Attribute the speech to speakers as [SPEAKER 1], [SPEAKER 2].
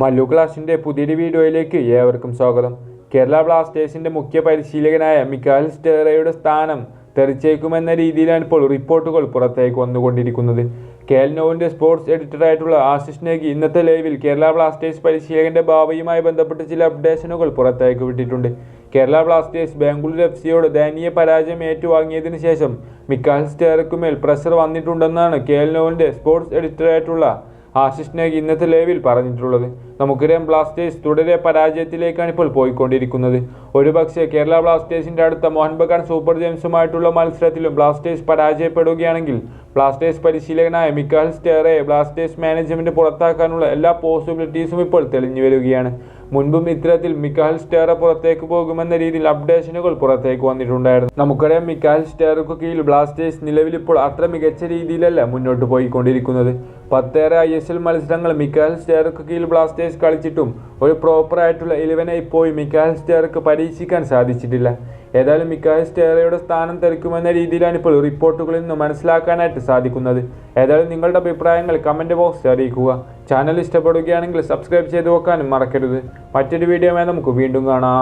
[SPEAKER 1] മല്ലു ക്ലാസിന്റെ പുതിയൊരു വീഡിയോയിലേക്ക് ഏവർക്കും സ്വാഗതം. കേരള ബ്ലാസ്റ്റേഴ്സിന്റെ മുഖ്യ പരിശീലകനായ മിക്കാൽ സ്റ്റേറയുടെ സ്ഥാനം തെറിച്ചേക്കുമെന്ന രീതിയിലാണ് ഇപ്പോൾ റിപ്പോർട്ടുകൾ പുറത്തേക്ക് വന്നുകൊണ്ടിരിക്കുന്നത്. കെ എൽ നോവിന്റെ സ്പോർട്സ് എഡിറ്ററായിട്ടുള്ള ആശിഷ് നേഗി ഇന്നത്തെ ലൈവിൽ കേരള ബ്ലാസ്റ്റേഴ്സ് പരിശീലകന്റെ ഭാവിയുമായി ബന്ധപ്പെട്ട് ചില അപ്ഡേഷനുകൾ പുറത്തേക്ക് വിട്ടിട്ടുണ്ട്. കേരള ബ്ലാസ്റ്റേഴ്സ് ബാംഗ്ലൂർ എഫ് സിയോട് ദയനീയ പരാജയം ഏറ്റുവാങ്ങിയതിനു ശേഷം മിക്കാൽ സ്റ്റേറയ്ക്കുമേൽ പ്രഷർ വന്നിട്ടുണ്ടെന്നാണ് കെ എൽ നോവിന്റെ സ്പോർട്സ് എഡിറ്ററായിട്ടുള്ള ആശിഷ് നേഗ് ഇന്നത്തെ ലൈവിൽ പറഞ്ഞിട്ടുള്ളത്. നമുക്കറിയാം ബ്ലാസ്റ്റേഴ്സ് തുടരെ പരാജയത്തിലേക്കാണ് ഇപ്പോൾ പോയിക്കൊണ്ടിരിക്കുന്നത്. ഒരുപക്ഷെ കേരള ബ്ലാസ്റ്റേഴ്സിന്റെ അടുത്ത മോഹൻ ബഗാൻ സൂപ്പർ ജെയിംസുമായിട്ടുള്ള മത്സരത്തിലും ബ്ലാസ്റ്റേഴ്സ് പരാജയപ്പെടുകയാണെങ്കിൽ ബ്ലാസ്റ്റേഴ്സ് പരിശീലകനായ മിക്കാൽ സ്റ്റേറെ ബ്ലാസ്റ്റേഴ്സ് മാനേജ്മെന്റ് പുറത്താക്കാനുള്ള എല്ലാ പോസിബിലിറ്റീസും ഇപ്പോൾ തെളിഞ്ഞു വരികയാണ്. മുൻപും ഇത്തരത്തിൽ മിക്കാൽ സ്റ്റേറ പുറത്തേക്ക് പോകുമെന്ന രീതിയിൽ അപ്ഡേഷനുകൾ പുറത്തേക്ക് വന്നിട്ടുണ്ടായിരുന്നു. നമുക്കറിയാം മിക്കാൽ സ്റ്റേറുക്ക് കീഴിൽ ബ്ലാസ്റ്റേഴ്സ് നിലവിൽ ഇപ്പോൾ അത്ര മികച്ച രീതിയിലല്ല മുന്നോട്ട് പോയിക്കൊണ്ടിരിക്കുന്നത്. പത്തേറെ ഐ എസ് എൽ മത്സരങ്ങൾ മിക്കാൽ സ്റ്റേറുക്ക് കീഴിൽ ബ്ലാസ്റ്റേഴ്സ് കളിച്ചിട്ടും ഒരു പ്രോപ്പറായിട്ടുള്ള ഇലവനെ പോയി മിക്കാൽ സ്റ്റേറുക്ക് പരീക്ഷിക്കാൻ സാധിച്ചിട്ടില്ല. ഏതായാലും മിക്കായ സ്റ്റേറയുടെ സ്ഥാനം തെറിക്കുമെന്ന രീതിയിലാണ് ഇപ്പോൾ റിപ്പോർട്ടുകളിൽ നിന്ന് മനസ്സിലാക്കാനായിട്ട് സാധിക്കുന്നത്. ഏതായാലും നിങ്ങളുടെ അഭിപ്രായങ്ങൾ കമന്റ് ബോക്സിൽ അറിയിക്കുക. ചാനൽ ഇഷ്ടപ്പെടുകയാണെങ്കിൽ സബ്സ്ക്രൈബ് ചെയ്ത് വെക്കാനും മറക്കരുത്. മറ്റൊരു വീഡിയോമായി നമുക്ക് വീണ്ടും കാണാം.